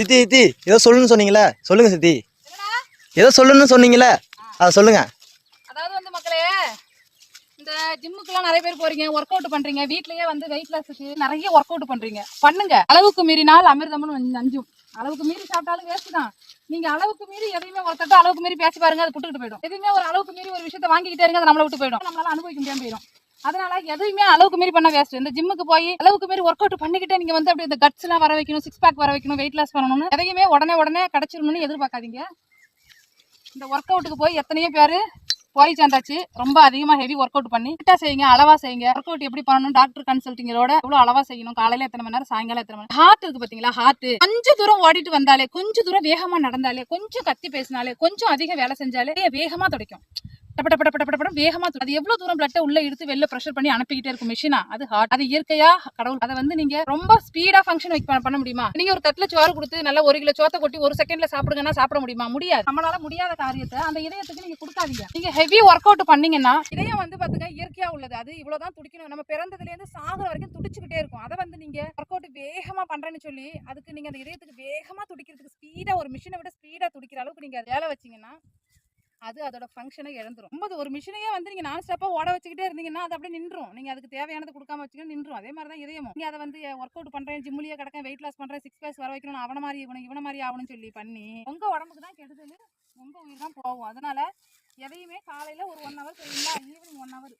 சித்தி சித்தி ஏதோ சொல்லணும்னு சொன்னீங்களே சொல்லுங்க சித்தி. ஏதோ சொல்லணும்னு சொன்னீங்களே அதை சொல்லுங்க. அதாவது வந்து மக்களே இந்த ஜிம்முக்குலாம் நிறைய பேர் போறீங்க ஒர்க் அவுட் பண்றீங்க வீட்லயே வந்து வெயிட் லாஸுக்கு நிறைய ஒர்க் அவுட் பண்றீங்க. பண்ணுங்க. அளவுக்கு மீறினால் அமிர்தம்னு நஞ்சும். அளவுக்கு மீறி சாப்பிட்டாலும் வேஸ்ட் தான். நீங்க அளவுக்கு மீறி எதையுமே ஒருத்தட்ட அளவுக்கு மீறி பேசி பாருங்க அது புட்டுக்கிட்டு போயிடும். எதுவுமே ஒரு அளவுக்கு மீறி ஒரு விஷயத்த வாங்கிக்கிட்டே இருங்க அதை நம்மளை விட்டு போயிடும். நம்மளால அனுபவிக்க முடியாம போயிடும். அதனால எதுவுமே அளவுக்கு மீறி பண்ண வேஸ்ட் இந்த ஜிம்முக்கு போய் அளவுக்கு மீறி ஒர்க் அவுட் பண்ணிக்கிட்டே நீங்க வந்து அப்படி இந்த கட்ஸ் எல்லாம் வர வைக்கணும் சிக்ஸ் பேக் வர வைக்கணும் வெயிட் லாஸ் பண்ணணும்னு எதையுமே உடனே உடனே கிடைச்சிடணும்னு எதிர்பார்க்காதீங்க. இந்த ஒர்க் அவுட்டுக்கு போய் எத்தனையோ பேர் போய் சேர்ந்தாச்சு. ரொம்ப அதிகமா ஹெவி ஒர்க் அவுட் பண்ணி கிட்டா செய்யுங்க அளவா செய்யுங்க. ஒர்க் அவுட் எப்படி பண்ணணும் டாக்டர் கன்சல்டிங்கோட எவ்வளவு அளவா செய்யணும் காலையில எத்தனை மணி நேரம் சாயங்காலம் எத்தனை மணி நேரம் ஹார்ட் இருக்கு பாத்தீங்களா ஹார்ட் கொஞ்சம் தூரம் ஓடிட்டு வந்தாலே கொஞ்சம் தூரம் வேகமா நடந்தாலே கொஞ்சம் கத்தி பேசினாலே கொஞ்சம் அதிக வேலை செஞ்சாலே வேகமா துடைக்கும். டப்ப டப்ப டப்ப டப்ப டப்ப வேகமா அது எவ்வளவு தூரம் பிளட்டை உள்ள எடுத்து வெளில ப்ரெஷர் பண்ணி அனுப்பிக்கிட்டே இருக்கும் மிஷினா அது ஹார்ட் அது இயற்கையா கடவுள். அதை வந்து நீங்க ரொம்ப ஸ்பீடா ஃபங்க்ஷன் பண்ண முடியுமா? நீங்க ஒரு தட்டுல சோறு கொடுத்து நல்லா ஒரு கிலோ சோத்தை கொட்டி ஒரு செகண்ட்ல சாப்பிடுங்கன்னா சாப்பிட முடியுமா? முடியாது. நம்மளால முடியாத காரியத்தை அந்த இதயத்துக்கு நீங்க கொடுக்காதீங்க. நீங்க ஹெவி ஒர்க் அவுட் பண்ணீங்கன்னா இதயம் வந்து பாத்துங்க இயற்கையா உள்ளது. அது இவ்வளவுதான் துடிக்கணும். நம்ம பிறந்ததுல இருந்து சாகுற வரைக்கும் துடிச்சுக்கிட்டே இருக்கும். அதை வந்து நீங்க ஒர்க் அவுட் வேகமா பண்றேன்னு சொல்லி அதுக்கு நீங்க அந்த இதயத்துக்கு வேகமா துடிக்கிறதுக்கு ஸ்பீடா ஒரு மிஷினை விட ஸ்பீடா துடிக்கிற அளவுக்கு நீங்க வேலை வச்சீங்கன்னா அது அதோட ஃபங்க்ஷனை இழந்துரும். ரொம்ப ஒரு மிஷினையே வந்து நீங்க நான் ஸ்டெப்பாக ஓட வச்சுக்கிட்டே இருந்தீங்கன்னா அது அப்படியே நின்றும் நீங்க அதுக்கு தேவையானது கொடுக்காம வச்சுக்கணும் நின்றும் அதே மாதிரி தான் இதயமும். நீ அதை வந்து ஒர்க் அவுட் பண்றேன் ஜிம்முலயே கிடக்கேன் வெயிட் லாஸ் பண்றேன் சிக்ஸ் பேஸ் வர வைக்கணும் அவன மாதிரி இவனை இவன மாதிரி ஆகணும்னு சொல்லி பண்ணி உங்க உடம்புக்கு தான் கெடுதல் உங்க உயிர் தான் போகும். அதனால எதையுமே காலையில ஒரு ஒன் ஹவர் சரிங்களா ஈவினிங் ஒன் ஹவர்